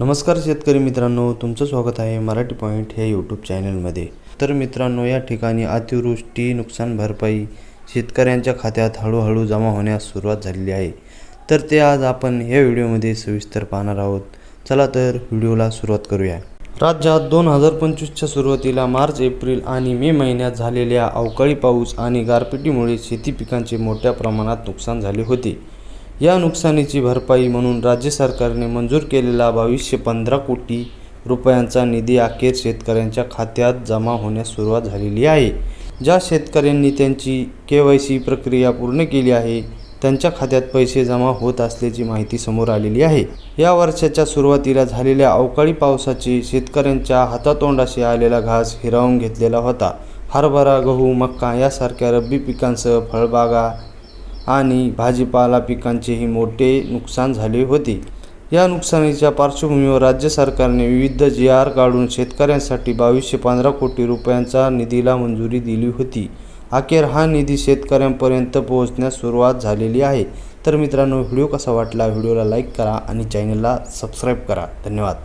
नमस्कार शेतकरी मित्रांनो तुमचं स्वागत आहे मराठी पॉईंट हे यूट्यूब चॅनलमध्ये. तर मित्रांनो या ठिकाणी अतिवृष्टी नुकसान भरपाई शेतकऱ्यांच्या खात्यात हळूहळू जमा होण्यास सुरुवात झालेली आहे. तर ते आज आपण या व्हिडिओमध्ये सविस्तर पाहणार आहोत. चला तर व्हिडिओला सुरुवात करूया. राज्यात दोन हजार पंचवीसच्या सुरुवातीला मार्च एप्रिल आणि मे महिन्यात झालेल्या अवकाळी पाऊस आणि गारपिटीमुळे शेती पिकांचे मोठ्या प्रमाणात नुकसान झाले होते. या नुकसानीची भरपाई म्हणून राज्य सरकारने मंजूर केलेला बावीसशे पंधरा कोटी रुपयांचा निधी अखेर शेतकऱ्यांच्या खात्यात जमा होण्यास सुरुवात झालेली आहे. ज्या शेतकऱ्यांनी त्यांची के वाय सी प्रक्रिया पूर्ण केली आहे त्यांच्या खात्यात पैसे जमा होत असल्याची माहिती समोर आलेली आहे. या वर्षाच्या सुरुवातीला झालेल्या अवकाळी पावसाचे शेतकऱ्यांच्या हातातोंडाशी आलेला घास हिरावून घेतलेला होता. हरभरा गहू मक्का यासारख्या रब्बी पिकांसह फळबागा आणि भाजीपाला पिकांचेही मोठे नुकसान झाले होते. या नुकसानीच्या पार्श्वभूमीवर राज्य सरकारने विविध जी आर काढून शेतकऱ्यांसाठी बावीसशे पंधरा कोटी रुपयांचा निधीला मंजुरी दिली होती. अखेर हा निधी शेतकऱ्यांपर्यंत पोहोचण्यास सुरुवात झालेली आहे. तर मित्रांनो व्हिडिओ कसा वाटला? व्हिडिओला लाईक करा आणि चॅनलला सबस्क्राईब करा. धन्यवाद.